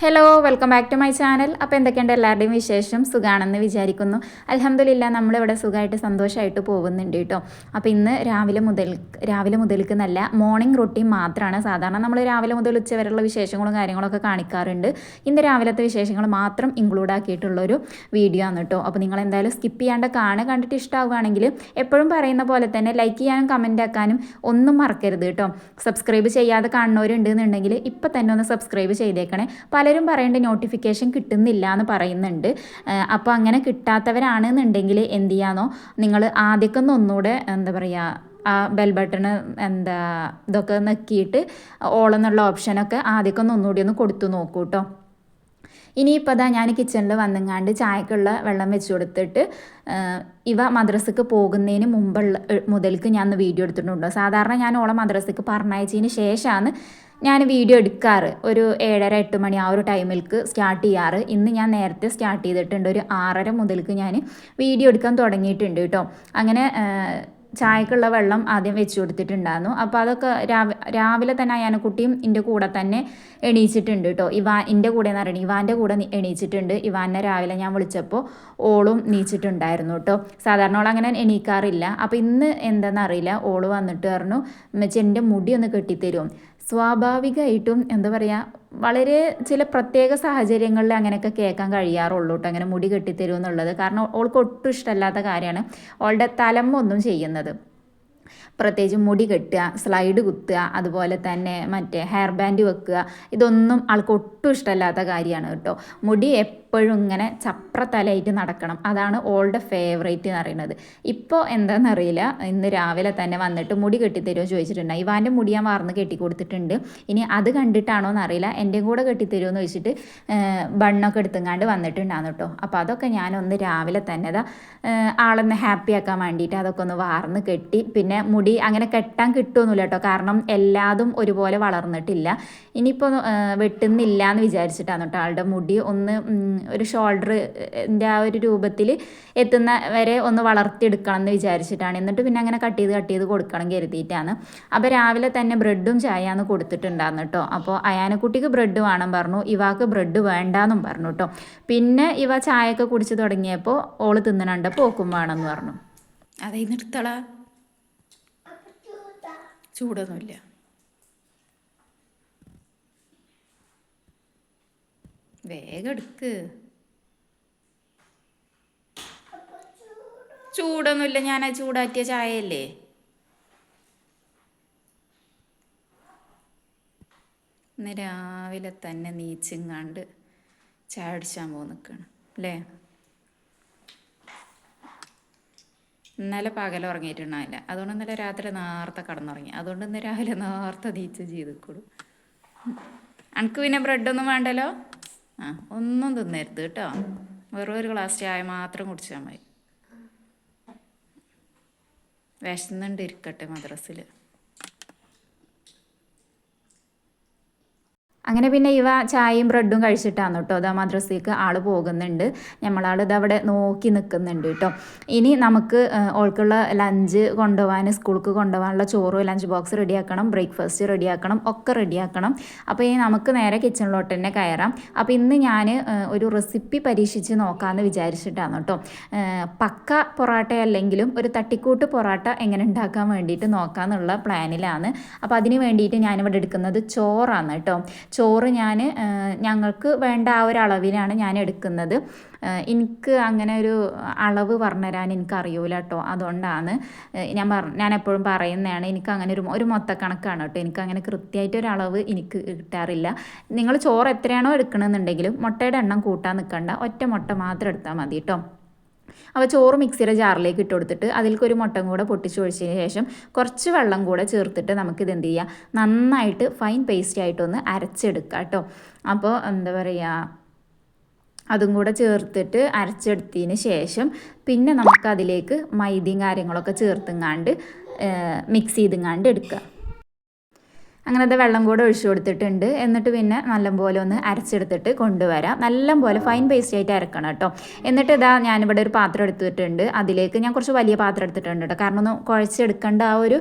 Hello welcome back to my channel അപ്പോൾ എന്തൊക്കെയുണ്ട് എല്ലാവരുടെയും വിശേഷം? സുഖാണെന്ന് വിചാരിക്കുന്നു. അലഹമ്മദില്ല നമ്മളിവിടെ സുഖമായിട്ട് സന്തോഷമായിട്ട് പോകുന്നുണ്ട് കേട്ടോ അപ്പോൾ ഇന്ന് രാവിലെ മുതൽ രാവിലെ മുതൽക്ക് നല്ല മോർണിംഗ് റൊട്ടീൻ മാത്രമാണ് സാധാരണ നമ്മൾ രാവിലെ മുതൽ ഉച്ചവരെയുള്ള വിശേഷങ്ങളും കാര്യങ്ങളൊക്കെ കാണിക്കാറുണ്ട്. ഇന്ന് രാവിലത്തെ വിശേഷങ്ങൾ മാത്രം ഇൻക്ലൂഡ് ആക്കിയിട്ടുള്ളൊരു വീഡിയോ ആണ് കേട്ടോ അപ്പോൾ നിങ്ങൾ എന്തായാലും സ്കിപ്പ് ചെയ്യാണ്ട് കാണുക കണ്ടിട്ട് ഇഷ്ടമാവുകയാണെങ്കിൽ എപ്പോഴും പറയുന്ന പോലെ തന്നെ ലൈക്ക് ചെയ്യാനും കമന്റ് ആക്കാനും ഒന്നും മറക്കരുത് കേട്ടോ സബ്സ്ക്രൈബ് ചെയ്യാതെ കാണുന്നവരുണ്ടെന്നുണ്ടെങ്കിൽ ഇപ്പം തന്നെ ഒന്ന് സബ്സ്ക്രൈബ് ചെയ്തേക്കണേ. പലരും പറയുന്നുണ്ട് നോട്ടിഫിക്കേഷൻ കിട്ടുന്നില്ല എന്ന് പറയുന്നുണ്ട് അപ്പോൾ അങ്ങനെ കിട്ടാത്തവരാണെന്നുണ്ടെങ്കിൽ എന്ത് ചെയ്യാന്നോ നിങ്ങൾ ആദ്യമൊക്കെ ഒന്ന് ഒന്നുകൂടെ എന്താ പറയുക ആ ബെൽ ബട്ടണ് എന്താ ഇതൊക്കെ നെക്കിയിട്ട് ഓളെന്നുള്ള ഓപ്ഷനൊക്കെ ആദ്യമൊക്കെ ഒന്ന് ഒന്നുകൂടി ഒന്ന് കൊടുത്തു നോക്കൂ കേട്ടോ ഇനിയിപ്പോൾ ഞാൻ കിച്ചണിൽ വന്നെങ്ങാണ്ട് ചായക്കുള്ള വെള്ളം വെച്ച് കൊടുത്തിട്ട് ഇവ മദ്രസക്ക് പോകുന്നതിന് മുമ്പുള്ള മുതൽക്ക് ഞാൻ വീഡിയോ എടുത്തിട്ടുണ്ടോ സാധാരണ ഞാൻ ഓളെ മദ്രസക്ക് പറഞ്ഞയച്ചതിന് ശേഷമാണ് ഞാൻ വീഡിയോ എടുക്കാറ്. ഒരു ഏഴര എട്ട് മണി ആ ഒരു ടൈമിൽക്ക് സ്റ്റാർട്ട് ചെയ്യാറ്. ഇന്ന് ഞാൻ നേരത്തെ സ്റ്റാർട്ട് ചെയ്തിട്ടുണ്ട്. ഒരു ആറര മുതൽക്ക് ഞാൻ വീഡിയോ എടുക്കാൻ തുടങ്ങിയിട്ടുണ്ട് കേട്ടോ. അങ്ങനെ ചായക്കുള്ള വെള്ളം ആദ്യം വെച്ച് കൊടുത്തിട്ടുണ്ടായിരുന്നു. അപ്പോൾ അതൊക്കെ രാവിലെ തന്നെ അയാനക്കുട്ടിയും എന്റെ കൂടെ തന്നെ എണീച്ചിട്ടുണ്ട് കേട്ടോ. ഇവാ എന്റെ കൂടെ എന്ന് പറയുന്നത് ഇവാന്റെ കൂടെ എണീച്ചിട്ടുണ്ട്. ഇവാനെ രാവിലെ ഞാൻ വിളിച്ചപ്പോൾ ഓളും നീച്ചിട്ടുണ്ടായിരുന്നു കേട്ടോ. സാധാരണ അങ്ങനെ എണീക്കാറില്ല. അപ്പോൾ ഇന്ന് എന്താണെന്നറിയില്ല ഓൾ വന്നിട്ട് പറഞ്ഞു മെച്ചി എന്റെ മുടി ഒന്ന് കെട്ടിത്തരും സ്വാഭാവികമായിട്ടും എന്താ പറയുക വളരെ ചില പ്രത്യേക സാഹചര്യങ്ങളിൽ അങ്ങനെയൊക്കെ കേൾക്കാൻ കഴിയാറുള്ളൂ കേട്ടോ. അങ്ങനെ മുടി കെട്ടിത്തരും എന്നുള്ളത് കാരണം ഓൾക്ക് ഒട്ടും ഇഷ്ടമല്ലാത്ത കാര്യമാണ് അവളുടെ തലമൊന്നും ചെയ്യുന്നത്. പ്രത്യേകിച്ച് മുടി കെട്ടുക സ്ലൈഡ് കുത്തുക അതുപോലെ തന്നെ മറ്റേ ഹെയർ ബാൻഡ് വെക്കുക ഇതൊന്നും ആൾക്ക് ഒട്ടും ഇഷ്ടമല്ലാത്ത കാര്യമാണ് കേട്ടോ. മുടി എപ്പോഴും ഇങ്ങനെ ചപ്രത്തലയായിട്ട് നടക്കണം. അതാണ് ഓൾഡ് ഫേവറേറ്റ് എന്ന് പറയുന്നത്. ഇപ്പോൾ എന്താണെന്നറിയില്ല ഇന്ന് രാവിലെ തന്നെ വന്നിട്ട് മുടി കെട്ടിത്തരുമോ ചോദിച്ചിട്ടുണ്ട്. ഇവാന്റെ മുടി ഞാൻ വാർന്ന് കെട്ടി കൊടുത്തിട്ടുണ്ട് ഇനി അത് കണ്ടിട്ടാണോ എന്നറിയില്ല എന്റെയും കൂടെ കെട്ടിത്തരുമോ എന്ന് ചോദിച്ചിട്ട് ബണ്ണൊക്കെ എടുത്തുങ്ങാണ്ട് വന്നിട്ടുണ്ടാകുന്നു കേട്ടോ. അപ്പോൾ അതൊക്കെ ഞാനൊന്ന് രാവിലെ തന്നെ ആളൊന്ന് ഹാപ്പി ആക്കാൻ വേണ്ടിയിട്ട് അതൊക്കെ ഒന്ന് വാർന്ന് കെട്ടി പിന്നെ മുടി അങ്ങനെ കെട്ടാൻ കിട്ടുമൊന്നുമില്ല കേട്ടോ. കാരണം എല്ലാതും ഒരുപോലെ വളർന്നിട്ടില്ല. ഇനിയിപ്പോൾ വെട്ടുന്നില്ല എന്ന് വിചാരിച്ചിട്ടാണ് കേട്ടോ ആളുടെ മുടി ഒന്ന് ഒരു ഷോൾഡറിന്റെ ആ ഒരു രൂപത്തിൽ എത്തുന്ന വരെ ഒന്ന് വളർത്തിയെടുക്കണം എന്ന് വിചാരിച്ചിട്ടാണ്. എന്നിട്ട് പിന്നെ അങ്ങനെ കട്ട് ചെയ്ത് കട്ട് ചെയ്ത് കൊടുക്കണം കരുതിയിട്ടാണ്. അപ്പോൾ രാവിലെ തന്നെ ബ്രെഡും ചായയാണ് കൊടുത്തിട്ടുണ്ടായിരുന്നു കേട്ടോ. അപ്പോൾ അയാനക്കുട്ടിക്ക് ബ്രെഡ് വേണം പറഞ്ഞു. ഇവാക്ക് ബ്രെഡ് വേണ്ടാന്നും പറഞ്ഞു കേട്ടോ. പിന്നെ ഇവ ചായയൊക്കെ കുടിച്ച് തുടങ്ങിയപ്പോൾ ഓൾ തിന്നണണ്ട് പോക്കും വേണമെന്ന് പറഞ്ഞു. അതെ നിർത്തള ചൂടൊന്നുമില്ല. വേഗം എടുക്ക്. ചൂടൊന്നുമില്ല ഞാൻ ആ ചൂടാറ്റിയ ചായയല്ലേ? ഇന്ന് രാവിലെ തന്നെ നീച്ചിങ്ങാണ്ട് ചായ അടിച്ചാൻ പോകുന്ന നിൽക്കണം അല്ലേ ഇന്നലെ പകൽ ഉറങ്ങിയിട്ടുണ്ടാവില്ല അതുകൊണ്ട് ഇന്നലെ രാത്രി നേരത്തെ കടന്നുറങ്ങി. അതുകൊണ്ട് ഇന്ന് രാവിലെ നേരത്തെ തീച്ച് ചെയ്തിക്കോളൂ അനക്ക് പിന്നെ ബ്രെഡൊന്നും വേണ്ടല്ലോ? ആ ഒന്നും തിന്നരുത് കേട്ടോ. വെറും ഒരു ഗ്ലാസ് ചായ മാത്രം കുടിച്ചാൽ മതി. വിശന്നുണ്ട് ഇരിക്കട്ടെ മദ്രസിൽ അങ്ങനെ പിന്നെ ഇവ ചായയും ബ്രെഡും കഴിച്ചിട്ടാണ് കേട്ടോ. അതാ മദ്രസയ്ക്ക് ആൾ പോകുന്നുണ്ട്. നമ്മളാൾ ഇതവിടെ നോക്കി നിൽക്കുന്നുണ്ട് കേട്ടോ. ഇനി നമുക്ക് ഓൾക്കുള്ള ലഞ്ച് കൊണ്ടുപോകാൻ സ്കൂൾക്ക് കൊണ്ടുപോകാനുള്ള ചോറ് ലഞ്ച് ബോക്സ് റെഡിയാക്കണം ബ്രേക്ക്ഫാസ്റ്റ് റെഡിയാക്കണം ഒക്കെ റെഡിയാക്കണം. അപ്പോൾ ഇനി നമുക്ക് നേരെ കിച്ചണിലോട്ട് തന്നെ കയറാം. അപ്പോൾ ഇന്ന് ഞാൻ ഒരു റെസിപ്പി പരീക്ഷിച്ച് നോക്കാമെന്ന് വിചാരിച്ചിട്ടാണ് കേട്ടോ. പക്ക പൊറാട്ട അല്ലെങ്കിലും ഒരു തട്ടിക്കൂട്ട് പൊറാട്ട എങ്ങനെ ഉണ്ടാക്കാൻ വേണ്ടിയിട്ട് നോക്കാമെന്നുള്ള പ്ലാനിലാണ്. അപ്പോൾ അതിന് വേണ്ടിയിട്ട് ഞാനിവിടെ എടുക്കുന്നത് ചോറാണ് കേട്ടോ. ചോറ് ഞാൻ ഞങ്ങൾക്ക് വേണ്ട ആ ഒരു അളവിലാണ് ഞാൻ എടുക്കുന്നത്. എനിക്ക് അങ്ങനെ ഒരു അളവ് പറഞ്ഞുതരാൻ എനിക്ക് അറിയൂല കേട്ടോ. അതുകൊണ്ടാണ് ഞാൻ പറ ഞാൻ എപ്പോഴും പറയുന്നതാണ് എനിക്ക് അങ്ങനെ ഒരു ഒരു മൊത്തക്കണക്കാണ് കേട്ടോ. എനിക്ക് അങ്ങനെ കൃത്യമായിട്ട് ഒരു അളവ് എനിക്ക് കിട്ടാറില്ല. നിങ്ങൾ ചോറ് എത്രയാണോ എടുക്കണമെന്നുണ്ടെങ്കിലും മുട്ടയുടെ എണ്ണം കൂട്ടാൻ നിൽക്കണ്ട. ഒറ്റ മുട്ട മാത്രം എടുത്താൽ മതി കേട്ടോ. അപ്പോൾ ചോറ് മിക്സിയുടെ ജാറിലേക്ക് ഇട്ട് കൊടുത്തിട്ട് അതിലേക്ക് ഒരു മുട്ടം കൂടെ പൊട്ടിച്ച് ഒഴിച്ചതിന് ശേഷം കുറച്ച് വെള്ളം കൂടെ ചേർത്തിട്ട് നമുക്കിത് എന്ത് ചെയ്യാം? നന്നായിട്ട് ഫൈൻ പേസ്റ്റ് ആയിട്ടൊന്ന് അരച്ചെടുക്കാം കേട്ടോ അപ്പോൾ എന്താ പറയുക അതും കൂടെ ചേർത്തിട്ട് അരച്ചെടുത്തതിന് ശേഷം പിന്നെ നമുക്കതിലേക്ക് മൈദയും കാര്യങ്ങളൊക്കെ ചേർത്തുങ്ങാണ്ട് മിക്സ് ചെയ്തുങ്ങാണ്ട് എടുക്കുക. അങ്ങനത്തെ വെള്ളം കൂടെ ഒഴിച്ചു കൊടുത്തിട്ടുണ്ട്. എന്നിട്ട് പിന്നെ നല്ലപോലെ ഒന്ന് അരച്ചെടുത്തിട്ട് കൊണ്ടുവരാം. നല്ലപോലെ ഫൈൻ പേസ്റ്റ് ആയിട്ട് അരക്കണം കേട്ടോ. എന്നിട്ട് ഇതാ ഞാനിവിടെ ഒരു പാത്രം എടുത്തിട്ടുണ്ട്. അതിലേക്ക് ഞാൻ കുറച്ച് വലിയ പാത്രം എടുത്തിട്ടുണ്ട് കേട്ടോ. കാരണം ഒന്ന് കുഴച്ചെടുക്കേണ്ട ആ ഒരു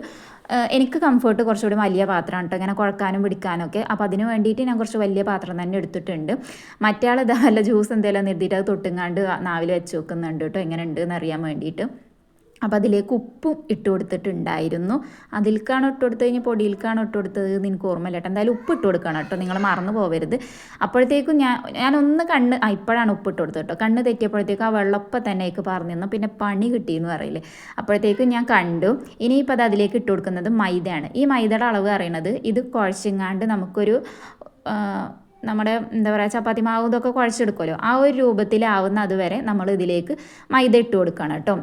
എനിക്ക് കംഫർട്ട് കുറച്ചുകൂടി വലിയ പാത്രമാണ് കേട്ടോ. ഇങ്ങനെ കുഴക്കാനും പിടിക്കാനും ഒക്കെ. അപ്പോൾ അതിന് വേണ്ടിയിട്ട് ഞാൻ കുറച്ച് വലിയ പാത്രം തന്നെ എടുത്തിട്ടുണ്ട്. മറ്റേ ആൾ ഇതാ വല്ല ജ്യൂസ് എന്തെങ്കിലും നിർത്തിയിട്ട് അത് തൊട്ടുങ്ങാണ്ട് നാവിൽ വെച്ച് വെക്കുന്നുണ്ട് കേട്ടോ. എങ്ങനെ ഉണ്ട് എന്നറിയാൻ വേണ്ടിയിട്ട്. അപ്പോൾ അതിലേക്ക് ഉപ്പും ഇട്ട് കൊടുത്തിട്ടുണ്ടായിരുന്നു. അതിൽക്കാണ് ഇട്ട് കൊടുത്തു കഴിഞ്ഞാൽ പൊടിയിൽക്കാണ് ഇട്ട് കൊടുത്തത് എനിക്ക് ഓർമ്മയില്ല കേട്ടോ. എന്തായാലും ഉപ്പ് ഇട്ട് കൊടുക്കണം കേട്ടോ. നിങ്ങൾ മറന്നു പോകരുത്. അപ്പോഴത്തേക്കും ഞാൻ ഞാനൊന്ന് കണ്ണ് ഇപ്പോഴാണ് ഉപ്പ് ഇട്ട് കൊടുത്തത് കേട്ടോ. കണ്ണ് തെറ്റിയപ്പോഴത്തേക്കും ആ വെള്ളപ്പം തന്നെ എനിക്ക് പറഞ്ഞു പിന്നെ പണി കിട്ടിയെന്ന് പറയില്ലേ. അപ്പോഴത്തേക്കും ഞാൻ കണ്ടു. ഇനിയിപ്പോൾ അത് അതിലേക്ക് ഇട്ട് കൊടുക്കുന്നത് മൈദയാണ്. ഈ മൈദയുടെ അളവ് അറിയണത് ഇത് കുഴച്ചിങ്ങാണ്ട് നമുക്കൊരു നമ്മുടെ എന്താ പറയുക ചപ്പാത്തി മാവ് ഇതൊക്കെ കുഴച്ചെടുക്കുമല്ലോ. ആ ഒരു രൂപത്തിലാവുന്ന അതുവരെ നമ്മൾ ഇതിലേക്ക് മൈദ ഇട്ട് കൊടുക്കണം കേട്ടോ.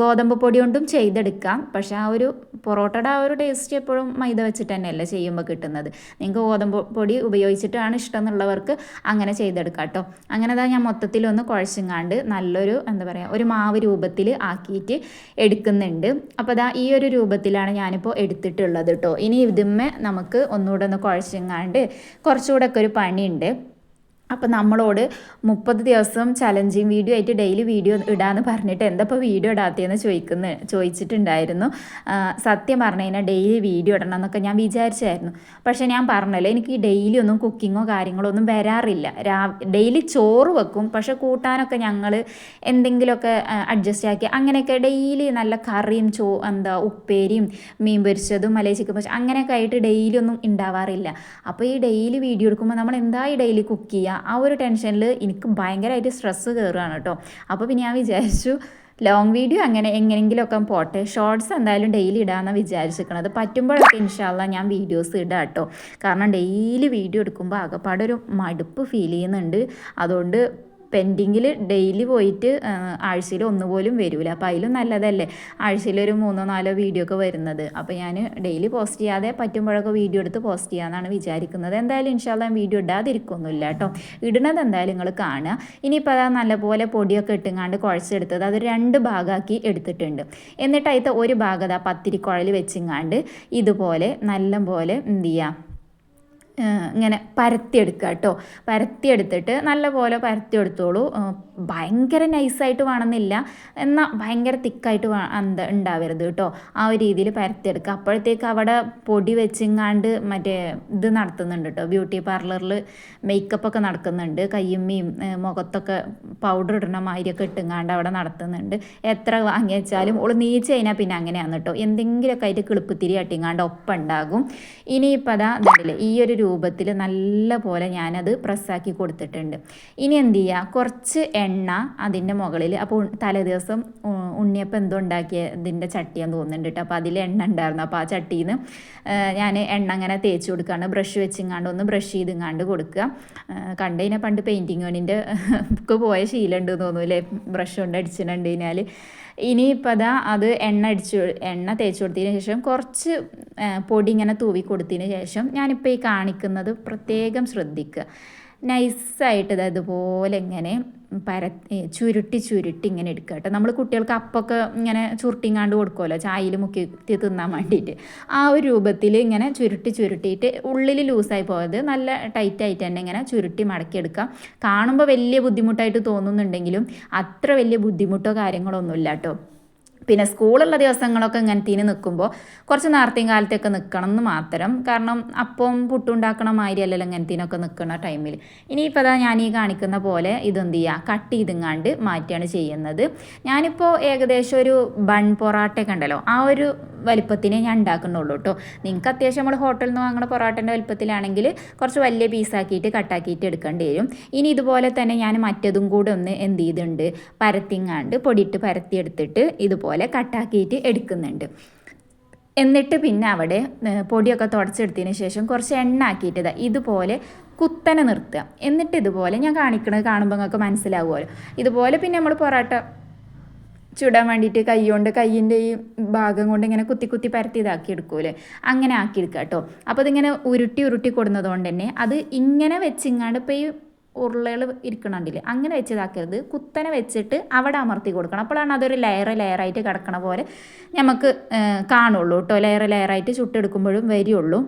ഗോതമ്പ് പൊടി കൊണ്ടും ചെയ്തെടുക്കാം. പക്ഷേ ആ ഒരു പൊറോട്ടയുടെ ആ ഒരു ടേസ്റ്റ് എപ്പോഴും മൈദ വെച്ചിട്ട് തന്നെയല്ല ചെയ്യുമ്പോൾ കിട്ടുന്നത്. നിങ്ങൾക്ക് ഗോതമ്പ് പൊടി ഉപയോഗിച്ചിട്ടാണ് ഇഷ്ടം എന്നുള്ളവർക്ക് അങ്ങനെ ചെയ്തെടുക്കാം കേട്ടോ. അങ്ങനെ തന്നെ ഞാൻ മൊത്തത്തിലൊന്ന് കുഴച്ചിങ്ങാണ്ട് നല്ലൊരു എന്താ പറയുക ഒരു മാവ് രൂപത്തിൽ ആക്കിയിട്ട് എടുക്കുന്നുണ്ട്. അപ്പോൾ അതാ ഈ ഒരു രൂപത്തിലാണ് ഞാനിപ്പോൾ എടുത്തിട്ടുള്ളത് കേട്ടോ. ഇനി ഇതിന്മേ നമുക്ക് ഒന്നുകൂടെ ഒന്ന് കുഴച്ചിങ്ങാണ്ട് കുറച്ചുകൂടെ ഒക്കെ ഒരു പണിയുണ്ട്. അപ്പോൾ നമ്മളോട് മുപ്പത് ദിവസം ചലഞ്ചിങ് വീഡിയോ ആയിട്ട് ഡെയിലി വീഡിയോ ഇടാന്ന് പറഞ്ഞിട്ട് എന്തപ്പോൾ വീഡിയോ ഇടാത്തതെന്ന് ചോദിക്കുന്ന ചോദിച്ചിട്ടുണ്ടായിരുന്നു. സത്യം പറഞ്ഞു കഴിഞ്ഞാൽ ഡെയിലി വീഡിയോ ഇടണം എന്നൊക്കെ ഞാൻ വിചാരിച്ചായിരുന്നു. പക്ഷേ ഞാൻ പറഞ്ഞല്ലോ എനിക്ക് ഡെയിലി ഒന്നും കുക്കിങ്ങോ കാര്യങ്ങളോ ഒന്നും വരാറില്ല. രാ ഡെയിലി ചോറ് വെക്കും പക്ഷെ കൂട്ടാനൊക്കെ ഞങ്ങൾ എന്തെങ്കിലുമൊക്കെ അഡ്ജസ്റ്റ് ആക്കി അങ്ങനെയൊക്കെ ഡെയിലി നല്ല കറിയും ചോ എന്താ ഉപ്പേരിയും മീൻ പൊരിച്ചതും മലയ ചിക്കൻ പൊരിച്ചതും അങ്ങനെയൊക്കെ ആയിട്ട് ഡെയിലി ഒന്നും ഉണ്ടാവാറില്ല. അപ്പോൾ ഈ ഡെയിലി വീഡിയോ എടുക്കുമ്പോൾ നമ്മൾ എന്തായി ഡെയിലി കുക്ക് ചെയ്യുക ആ ഒരു ടെൻഷനിൽ എനിക്ക് ഭയങ്കരമായിട്ട് സ്ട്രെസ്സ് കയറുകയാണ് കേട്ടോ. അപ്പോൾ പിന്നെ ഞാൻ വിചാരിച്ചു ലോങ് വീഡിയോ അങ്ങനെ എങ്ങനെയെങ്കിലുമൊക്കെ പോട്ടെ ഷോർട്സ് എന്തായാലും ഡെയിലി ഇടാമെന്നാണ് വിചാരിച്ചിരിക്കണത്. പറ്റുമ്പോഴൊക്കെ ഇൻഷാല്ല ഞാൻ വീഡിയോസ് ഇടാം കേട്ടോ. കാരണം ഡെയിലി വീഡിയോ എടുക്കുമ്പോൾ ആകെപ്പാടൊരു മടുപ്പ് ഫീൽ ചെയ്യുന്നുണ്ട്. അതുകൊണ്ട് പെൻഡിങ്ങിൽ ഡെയിലി പോയിട്ട് ആഴ്ചയിൽ ഒന്നുപോലും വരില്ല അപ്പോൾ അതിലും നല്ലതല്ലേ? ആഴ്ചയിൽ ഒരു മൂന്നോ നാലോ വീഡിയോ ഒക്കെ വരുന്നത്. അപ്പോൾ ഞാൻ ഡെയിലി പോസ്റ്റ് ചെയ്യാതെ പറ്റുമ്പോഴൊക്കെ വീഡിയോ എടുത്ത് പോസ്റ്റ് ചെയ്യാമെന്നാണ് വിചാരിക്കുന്നത്. എന്തായാലും ഇൻഷാല്ല വീഡിയോ ഇടാതിരിക്കൊന്നുമില്ല കേട്ടോ ഇടുന്നത് എന്തായാലും നിങ്ങൾ കാണുക. ഇനിയിപ്പോൾ അതാ നല്ലപോലെ പൊടിയൊക്കെ ഇട്ടുങ്ങാണ്ട് കുഴച്ചെടുത്തത് അത് രണ്ട് ഭാഗമാക്കി എടുത്തിട്ടുണ്ട്. എന്നിട്ട് അതിൽ ഒരു ഭാഗത പത്തിരി കുഴൽ വെച്ചിങ്ങാണ്ട് ഇതുപോലെ നല്ല പോലെ എന്ത് ചെയ്യുക ഇങ്ങനെ പരത്തിയെടുക്കുക കേട്ടോ. പരത്തിയെടുത്തിട്ട് നല്ലപോലെ പരത്തിയെടുത്തോളൂ. ഭയങ്കര നൈസായിട്ട് വേണമെന്നില്ല. എന്നാൽ ഭയങ്കര തിക്കായിട്ട് എന്താ ഉണ്ടാവരുത് കേട്ടോ. ആ ഒരു രീതിയിൽ പരത്തിയെടുക്കുക. അപ്പോഴത്തേക്ക് അവിടെ പൊടി വെച്ചിങ്ങാണ്ട് മറ്റേ ഇത് നടത്തുന്നുണ്ട് കേട്ടോ. ബ്യൂട്ടി പാർലറിൽ മേക്കപ്പൊക്കെ നടക്കുന്നുണ്ട്. കയ്യുമ്മയും മുഖത്തൊക്കെ പൗഡർ ഇടണ മാതിരിയൊക്കെ ഇട്ടുങ്ങാണ്ട് അവിടെ നടത്തുന്നുണ്ട്. എത്ര വാങ്ങി വെച്ചാലും ഓൾ നീച്ച് കഴിഞ്ഞാൽ പിന്നെ അങ്ങനെയാണ് കേട്ടോ. എന്തെങ്കിലുമൊക്കെ ആയിട്ട് കിളിപ്പുത്തിരി അട്ടിങ്ങാണ്ട് ഒപ്പം ഉണ്ടാകും ഇനിയിപ്പോൾ അതാ ഈ ഒരു രൂപത്തിൽ നല്ല പോലെ ഞാനത് പ്രസ്സാക്കി കൊടുത്തിട്ടുണ്ട്. ഇനി എന്ത് ചെയ്യുക കുറച്ച് എണ്ണ അതിന്റെ മുകളിൽ. അപ്പോൾ തലേ ദിവസം ഉണ്ണിയപ്പം എന്തോ ഉണ്ടാക്കിയതിന്റെ ചട്ടിയാന്ന് തോന്നുന്നുണ്ട് കേട്ടോ. അപ്പോൾ അതിൽ എണ്ണ ഉണ്ടായിരുന്നു. അപ്പോൾ ആ ചട്ടിയിൽ നിന്ന് ഞാൻ എണ്ണ അങ്ങനെ തേച്ച് കൊടുക്കുകയാണ് ബ്രഷ് വെച്ചിങ്ങാണ്ട് ഒന്ന് ബ്രഷ് ചെയ്തിങ്ങാണ്ട് കൊടുക്കുക. കണ്ടതിനെ പണ്ട് പെയിന്റിങ് പണിന്റെ ബുക്ക് പോയ ശീലമുണ്ട് തോന്നുന്നു ബ്രഷ് കൊണ്ട് അടിച്ചിട്ടുണ്ട് കഴിഞ്ഞാൽ. ഇനിയിപ്പോൾ അതാ അത് എണ്ണ അടിച്ചു എണ്ണ തേച്ച് കൊടുത്തതിന് ശേഷം കുറച്ച് പൊടി ഇങ്ങനെ തൂവി കൊടുത്തതിന് ശേഷം ഞാനിപ്പോൾ ഈ കാണിക്കുന്നത് പ്രത്യേകം ശ്രദ്ധിക്കുക. നൈസായിട്ട് ഇതുപോലെ ഇങ്ങനെ പര ചുരുട്ടി ചുരുട്ടി ഇങ്ങനെ എടുക്കുക കേട്ടോ. നമ്മൾ കുട്ടികൾക്ക് അപ്പൊക്കെ ഇങ്ങനെ ചുരുട്ടിങ്ങാണ്ട് കൊടുക്കുമല്ലോ ചായയിൽ മുക്കി തിന്നാൻ വേണ്ടിയിട്ട്. ആ ഒരു രൂപത്തിൽ ഇങ്ങനെ ചുരുട്ടി ചുരുട്ടിയിട്ട് ഉള്ളിൽ ലൂസായി പോയത് നല്ല ടൈറ്റായിട്ട് തന്നെ ഇങ്ങനെ ചുരുട്ടി മടക്കിയെടുക്കാം കാണുമ്പോൾ വലിയ ബുദ്ധിമുട്ടായിട്ട് തോന്നുന്നുണ്ടെങ്കിലും അത്ര വലിയ ബുദ്ധിമുട്ടോ കാര്യങ്ങളോ ഒന്നുമില്ല Guanajuato. പിന്നെ സ്കൂളുള്ള ദിവസങ്ങളൊക്കെ ഇങ്ങനെ തിന് നിൽക്കുമ്പോൾ കുറച്ച് നേരത്തെയും കാലത്തൊക്കെ നിൽക്കണം എന്ന് മാത്രം. കാരണം അപ്പം പുട്ടുണ്ടാക്കണ മാതിരി അല്ലല്ലോ ഇങ്ങനത്തേനൊക്കെ നിൽക്കുന്ന ടൈമിൽ ഇനിയിപ്പോൾ അതാ ഞാൻ ഈ കാണിക്കുന്ന പോലെ ഇതെന്ത് ചെയ്യുക കട്ട് ചെയ്തിങ്ങാണ്ട് മാറ്റിയാണ് ചെയ്യുന്നത്. ഞാനിപ്പോൾ ഏകദേശം ഒരു ബൺ പൊറാട്ടയൊക്കെ ഉണ്ടല്ലോ ആ ഒരു വലിപ്പത്തിനെ ഞാൻ ഉണ്ടാക്കുന്നുള്ളൂ കേട്ടോ നിങ്ങൾക്ക് അത്യാവശ്യം നമ്മൾ ഹോട്ടലിൽ നിന്ന് വാങ്ങുന്ന പൊറോട്ടന്റെ വലിപ്പത്തിലാണെങ്കിൽ കുറച്ച് വലിയ പീസാക്കിയിട്ട് കട്ടാക്കിയിട്ട് എടുക്കേണ്ടി വരും. ഇനി ഇതുപോലെ തന്നെ ഞാൻ മറ്റതും കൂടെ ഒന്ന് എന്ത് ചെയ്തിട്ടുണ്ട് പരത്തിങ്ങാണ്ട് പൊടിയിട്ട് പരത്തി എടുത്തിട്ട് ഇതുപോലെ പോലെ കട്ടാക്കിയിട്ട് എടുക്കുന്നുണ്ട്. എന്നിട്ട് പിന്നെ അവിടെ പൊടിയൊക്കെ തുടച്ചെടുത്തതിന് ശേഷം കുറച്ച് എണ്ണ ആക്കിയിട്ട് ഇതുപോലെ കുത്തനെ നിർത്തുക. എന്നിട്ട് ഇതുപോലെ ഞാൻ കാണിക്കണത് കാണുമ്പോൾ നിങ്ങൾക്ക് മനസ്സിലാവുമല്ലോ. ഇതുപോലെ പിന്നെ നമ്മൾ പൊറോട്ട ചുടാൻ വേണ്ടിയിട്ട് കൈ കൊണ്ട് കയ്യിന്റെ ഈ ഭാഗം കൊണ്ട് ഇങ്ങനെ കുത്തി കുത്തി പരത്തി ഇതാക്കി എടുക്കൂലേ അങ്ങനെ ആക്കി എടുക്കാം കേട്ടോ. അപ്പോൾ അതിങ്ങനെ ഉരുട്ടി ഉരുട്ടി കൊടുന്നതുകൊണ്ട് കൊണ്ട് തന്നെ അത് ഇങ്ങനെ വെച്ചിങ്ങാണ്ട് ഇപ്പോൾ ഈ ഉരുളകൾ ഇരിക്കണുണ്ടില്ലേ? അങ്ങനെ വെച്ചതാക്കരുത്. കുത്തനെ വെച്ചിട്ട് അവിടെ അമർത്തി കൊടുക്കണം. അപ്പോഴാണ് അതൊരു ലെയർ ലെയറായിട്ട് കിടക്കണ പോലെ നമുക്ക് കാണുള്ളൂ കേട്ടോ ലെയർ ലെയറായിട്ട് ചുട്ടെടുക്കുമ്പോഴും വരികയുള്ളൂ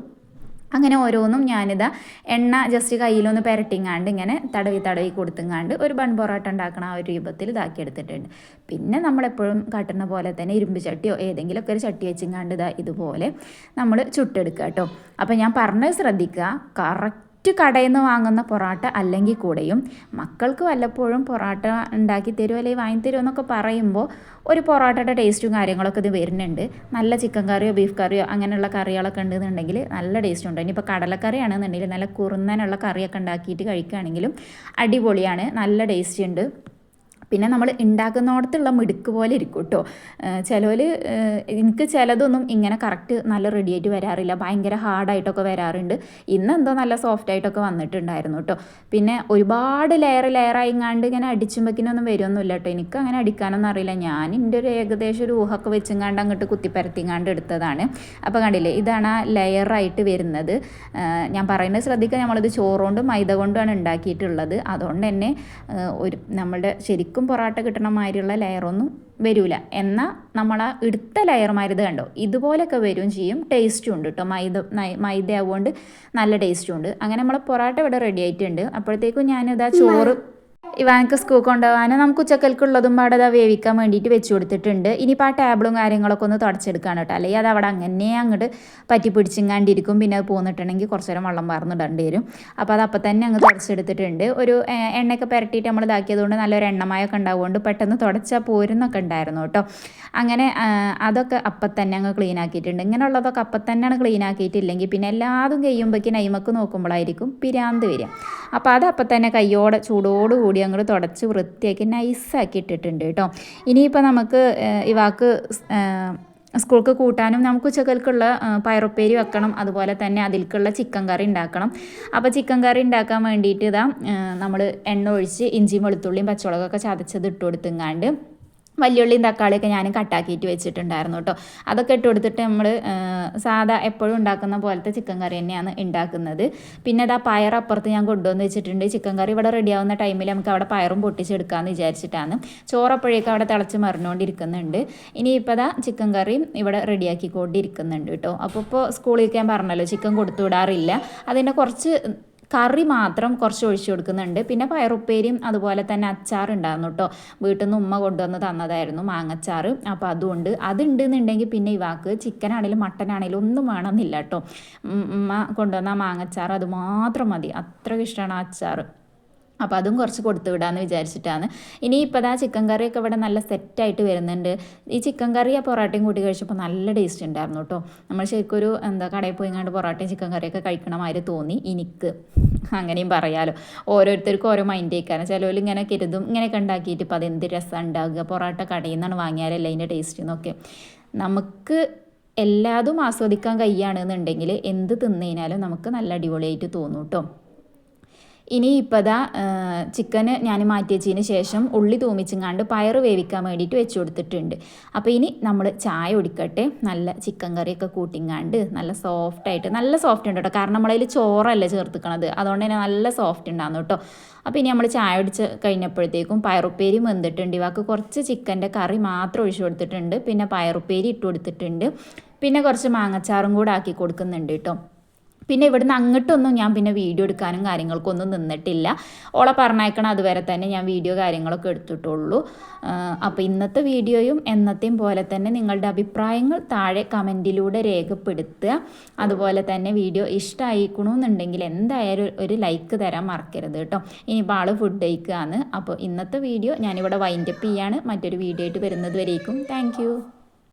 അങ്ങനെ ഓരോന്നും ഞാനിതാ എണ്ണ ജസ്റ്റ് കയ്യിലൊന്ന് പെരട്ടിങ്ങാണ്ട് ഇങ്ങനെ തടവി തടവി കൊടുത്തുങ്ങാണ്ട് ഒരു ബൺ പൊറോട്ട ഉണ്ടാക്കണ ആ ഒരു രൂപത്തിൽ ഇതാക്കി എടുത്തിട്ടുണ്ട്. പിന്നെ നമ്മളെപ്പോഴും കാട്ടുന്ന പോലെ തന്നെ ഇരുമ്പ് ചട്ടിയോ ഏതെങ്കിലുമൊക്കെ ഒരു ചട്ടി വെച്ചിങ്ങാണ്ട് ഇതാ ഇതുപോലെ നമ്മൾ ചുട്ടെടുക്കുക കേട്ടോ അപ്പോൾ ഞാൻ പറഞ്ഞത് ശ്രദ്ധിക്കുക. കറക്റ്റ് മറ്റു കടയിൽ നിന്ന് വാങ്ങുന്ന പൊറോട്ട അല്ലെങ്കിൽ കൂടെയും മക്കൾക്ക് വല്ലപ്പോഴും പൊറോട്ട ഉണ്ടാക്കി തരുമോ അല്ലെങ്കിൽ വാങ്ങി തരുമോ എന്നൊക്കെ പറയുമ്പോൾ ഒരു പൊറോട്ടയുടെ ടേസ്റ്റും കാര്യങ്ങളൊക്കെ ഇത് വരുന്നുണ്ട്. നല്ല ചിക്കൻ കറിയോ ബീഫ് കറിയോ അങ്ങനെയുള്ള കറികളൊക്കെ ഉണ്ടെന്നുണ്ടെങ്കിൽ നല്ല ടേസ്റ്റ് ഉണ്ട്. ഇനിയിപ്പോൾ കടലക്കറിയാണെന്നുണ്ടെങ്കിൽ നല്ല കുറുന്നനുള്ള കറിയൊക്കെ ഉണ്ടാക്കിയിട്ട് കഴിക്കുകയാണെങ്കിലും അടിപൊളിയാണ്. നല്ല ടേസ്റ്റ് ഉണ്ട്. പിന്നെ നമ്മൾ ഉണ്ടാക്കുന്നിടത്തുള്ള മിടുക്ക് പോലെ ഇരിക്കും കേട്ടോ ചിലവർ എനിക്ക് ചിലതൊന്നും ഇങ്ങനെ കറക്റ്റ് നല്ല റെഡി ആയിട്ട് വരാറില്ല. ഭയങ്കര ഹാർഡായിട്ടൊക്കെ വരാറുണ്ട്. ഇന്ന് എന്തോ നല്ല സോഫ്റ്റ് ആയിട്ടൊക്കെ വന്നിട്ടുണ്ടായിരുന്നു കേട്ടോ പിന്നെ ഒരുപാട് ലെയർ ലെയറായി ആയിങ്ങാണ്ട് ഇങ്ങനെ അടിച്ചുമ്പക്കിനൊന്നും വരുമൊന്നുമില്ല കേട്ടോ എനിക്ക് അങ്ങനെ അടിക്കാനൊന്നും അറിയില്ല. ഞാൻ എന്റെ ഒരു ഏകദേശം ഒരു ഊഹമൊക്കെ വെച്ചിങ്ങാണ്ട് അങ്ങോട്ട് കുത്തിപ്പരത്തിങ്ങാണ്ട് എടുത്തതാണ്. അപ്പോൾ കണ്ടില്ലേ ഇതാണ് ആ ലെയറായിട്ട് വരുന്നത്. ഞാൻ പറയുന്നത് ശ്രദ്ധിക്കുക നമ്മളിത് ചോറുകൊണ്ടും മൈദ കൊണ്ടുമാണ് ഉണ്ടാക്കിയിട്ടുള്ളത് അതുകൊണ്ട് തന്നെ ഒരു നമ്മളുടെ ശരിക്കും ശരിക്കും പൊറോട്ട കിട്ടണ മാതിരിയുള്ള ലെയറൊന്നും വരില്ല എന്നാൽ നമ്മൾ ആ എടുത്ത ലെയർ മരുത് കണ്ടോ? ഇതുപോലൊക്കെ വരും ചെയ്യും. ടേസ്റ്റും ഉണ്ട് കേട്ടോ മൈദ മൈദ ആവുകൊണ്ട് നല്ല ടേസ്റ്റും ഉണ്ട്. അങ്ങനെ നമ്മൾ പൊറോട്ട ഇവിടെ റെഡി ആയിട്ടുണ്ട്. അപ്പോഴത്തേക്കും ഞാനിതാ ചോറ് ഇവാനക്ക് സ്കൂൾ കൊണ്ടുപോകാൻ നമുക്ക് ഉച്ചക്കൽക്കുള്ളതും പാടെ അത് വേവിക്കാൻ വേണ്ടിയിട്ട് വെച്ച് കൊടുത്തിട്ടുണ്ട്. ഇനിയിപ്പോൾ ആ ടേബിളും കാര്യങ്ങളൊക്കെ ഒന്ന് തുടച്ചെടുക്കാണ് കേട്ടോ. അല്ലെങ്കിൽ അത് അവിടെ അങ്ങനെ അങ്ങോട്ട് പറ്റി പിടിച്ചിങ്ങാണ്ടിരിക്കും. പിന്നെ അത് പോന്നിട്ടുണ്ടെങ്കിൽ കുറച്ച് നേരം വെള്ളം വാർന്നിടേണ്ടി വരും. അപ്പോൾ അത് അപ്പം തന്നെ അങ്ങ് തുടച്ചെടുത്തിട്ടുണ്ട്. ഒരു എണ്ണയൊക്കെ പുരട്ടിയിട്ട് നമ്മൾ ഇതാക്കിയതുകൊണ്ട് നല്ലൊരു എണ്ണമയൊക്കെ ഉണ്ടാവുകൊണ്ട് പെട്ടെന്ന് തുടച്ചാൽ പോരുന്നൊക്കെ ഉണ്ടായിരുന്നു കേട്ടോ. അങ്ങനെ അതൊക്കെ അപ്പം തന്നെ അങ്ങ് ക്ലീൻ ആക്കിയിട്ടുണ്ട്. ഇങ്ങനെയുള്ളതൊക്കെ അപ്പം തന്നെയാണ് ക്ലീൻ ആക്കിയിട്ടില്ലെങ്കിൽ പിന്നെ എല്ലാതും കഴിയുമ്പോഴേക്കും നൈമക്ക് നോക്കുമ്പോഴായിരിക്കും പിരാന്ത് വരിക. അപ്പോൾ അത് അപ്പം തന്നെ കയ്യോടെ ചൂടോടുകൂടി അങ്ങോട്ട് തുടച്ച് വൃത്തിയാക്കി നൈസാക്കി ഇട്ടിട്ടുണ്ട് കേട്ടോ. ഇനിയിപ്പോൾ നമുക്ക് ഇവാക്ക് സ്കൂൾക്ക് കൂട്ടാനും നമുക്ക് ഉച്ചക്കൽക്കുള്ള പയറുപ്പേരി വെക്കണം. അതുപോലെ തന്നെ അതിൽക്കുള്ള ചിക്കൻ കറി ഉണ്ടാക്കണം. അപ്പോൾ ചിക്കൻ കറി ഉണ്ടാക്കാൻ വേണ്ടിയിട്ട് ഇതാ നമ്മൾ എണ്ണ ഒഴിച്ച് ഇഞ്ചിയും വെളുത്തുള്ളിയും പച്ചമുളകൊക്കെ ചതച്ചത് ഇട്ട് കൊടുത്തുങ്ങാണ്ട് വലിയുള്ളിയും തക്കാളിയൊക്കെ ഞാൻ കട്ടാക്കിയിട്ട് വെച്ചിട്ടുണ്ടായിരുന്നു കേട്ടോ അതൊക്കെ ഇട്ട് കൊടുത്തിട്ട് നമ്മൾ സാധാ എപ്പോഴും ഉണ്ടാക്കുന്ന പോലത്തെ ചിക്കൻ കറി തന്നെയാണ് ഉണ്ടാക്കുന്നത് പിന്നെ അത് പയർ അപ്പുറത്ത് ഞാൻ കൊണ്ടുവന്ന് വെച്ചിട്ടുണ്ട്. ചിക്കൻ കറി ഇവിടെ റെഡി ആവുന്ന ടൈമിൽ നമുക്ക് അവിടെ പയറും പൊട്ടിച്ചെടുക്കാമെന്ന് വിചാരിച്ചിട്ടാണ്. ചോറപ്പോഴേക്കും അവിടെ തിളച്ച് മറിഞ്ഞുകൊണ്ടിരിക്കുന്നുണ്ട്. ഇനി ഇപ്പോൾ അതാ ചിക്കൻ കറിയും ഇവിടെ റെഡിയാക്കിക്കൊണ്ടിരിക്കുന്നുണ്ട് കേട്ടോ അപ്പോൾ ഇപ്പോൾ സ്കൂളിൽ ഞാൻ പറഞ്ഞല്ലോ ചിക്കൻ കൊടുത്തു വിടാറില്ല അതിന്റെ കുറച്ച് കറി മാത്രം കുറച്ച് ഒഴിച്ചു കൊടുക്കുന്നുണ്ട്. പിന്നെ പയറുപ്പേരിയും അതുപോലെ തന്നെ അച്ചാർ ഉണ്ടായിരുന്നു കേട്ടോ വീട്ടിൽ നിന്ന് ഉമ്മ കൊണ്ടുവന്ന് തന്നതായിരുന്നു മാങ്ങച്ചാർ അപ്പോൾ അതുകൊണ്ട് അതുണ്ട്. എന്നുണ്ടെങ്കിൽ പിന്നെ ഇവാക്ക് ചിക്കൻ ആണെങ്കിലും മട്ടൻ ആണെങ്കിലും ഒന്നും വേണമെന്നില്ല കേട്ടോ ഉമ്മ കൊണ്ടുവന്ന മാങ്ങച്ചാർ അത് മാത്രം മതി. അത്രയ്ക്ക് ഇഷ്ടമാണ് അച്ചാർ അപ്പോൾ അതും കുറച്ച് കൊടുത്തു വിടാമെന്ന് വിചാരിച്ചിട്ടാണ്. ഇനി ഇപ്പോൾ ആ ചിക്കൻ കറിയൊക്കെ ഇവിടെ നല്ല സെറ്റായിട്ട് വരുന്നുണ്ട്. ഈ ചിക്കൻ കറി ആ പൊറോട്ടയും കൂട്ടി കഴിച്ചപ്പോൾ നല്ല ടേസ്റ്റ് ഉണ്ടായിരുന്നു കേട്ടോ നമ്മൾ ശരിക്കും ഒരു എന്താ കടയിൽ പോയി കണ്ട് പൊറോട്ടയും ചിക്കൻ കറിയൊക്കെ കഴിക്കണമാതിരി തോന്നി. എനിക്ക് അങ്ങനെയും പറയാലോ. ഓരോരുത്തർക്കും ഓരോ മൈൻഡ് ആയിക്കാരം ചിലവർ ഇങ്ങനെ കരുതും. ഇങ്ങനെയൊക്കെ ഉണ്ടാക്കിയിട്ട് ഇപ്പോൾ അതെന്ത് രസം ഉണ്ടാകുക പൊറോട്ട കടയിൽ നിന്നാണ് വാങ്ങിയാലല്ലേ അതിന്റെ ടേസ്റ്റ് എന്നൊക്കെ. നമുക്ക് എല്ലാതും ആസ്വദിക്കാൻ കഴിയുകയാണെന്നുണ്ടെങ്കിൽ എന്ത് തിന്നതിനാലും നമുക്ക് നല്ല അടിപൊളിയായിട്ട് തോന്നും കേട്ടോ ഇനി ഇപ്പോൾ ഇതാ ചിക്കന് ഞാൻ മാറ്റി വെച്ചതിന് ശേഷം ഉള്ളി തൂമിച്ചെങ്ങാണ്ട് പയർ വേവിക്കാൻ വേണ്ടിയിട്ട് വെച്ച് കൊടുത്തിട്ടുണ്ട്. അപ്പോൾ ഇനി നമ്മൾ ചായ ഒടിക്കട്ടെ നല്ല ചിക്കൻ കറിയൊക്കെ കൂട്ടിങ്ങാണ്ട് നല്ല സോഫ്റ്റായിട്ട് നല്ല സോഫ്റ്റ് ഉണ്ട് കേട്ടോ കാരണം നമ്മളതിൽ ചോറല്ല ചേർത്തിക്കണത്. അതുകൊണ്ട് തന്നെ നല്ല സോഫ്റ്റ് ഉണ്ടാകുന്നു കേട്ടോ അപ്പോൾ ഇനി നമ്മൾ ചായ ഒടിച്ച് കഴിഞ്ഞപ്പോഴത്തേക്കും പയറുപ്പേരി വെന്തിട്ടുണ്ട്. ഇവാക്ക് കുറച്ച് ചിക്കന്റെ കറി മാത്രം ഒഴിച്ചു കൊടുത്തിട്ടുണ്ട്. പിന്നെ പയറുപ്പേരി ഇട്ട് കൊടുത്തിട്ടുണ്ട്. പിന്നെ കുറച്ച് മാങ്ങച്ചാറും കൂടെ ആക്കി കൊടുക്കുന്നുണ്ട് കേട്ടോ പിന്നെ ഇവിടുന്ന് അങ്ങോട്ടൊന്നും ഞാൻ പിന്നെ വീഡിയോ എടുക്കാനും കാര്യങ്ങൾക്കൊന്നും നിന്നിട്ടില്ല. ഓളെ പറഞ്ഞേക്കണം അതുവരെ തന്നെ ഞാൻ വീഡിയോ കാര്യങ്ങളൊക്കെ എടുത്തിട്ടുള്ളൂ. അപ്പോൾ ഇന്നത്തെ വീഡിയോയും എന്നത്തെയും പോലെ തന്നെ നിങ്ങളുടെ അഭിപ്രായങ്ങൾ താഴെ കമന്റിലൂടെ രേഖപ്പെടുത്തുക. അതുപോലെ തന്നെ വീഡിയോ ഇഷ്ടമായിക്കണമെന്നുണ്ടെങ്കിൽ എന്തായാലും ഒരു ലൈക്ക് തരാൻ മറക്കരുത് കേട്ടോ. ഇനിയിപ്പോൾ ആൾ ഫുഡ് കഴിക്കുകയാണ് അപ്പോൾ ഇന്നത്തെ വീഡിയോ ഞാനിവിടെ വൈൻഡപ്പ് ചെയ്യാണ്. മറ്റൊരു വീഡിയോ ആയിട്ട് വരുന്നത് വരേക്കും. താങ്ക്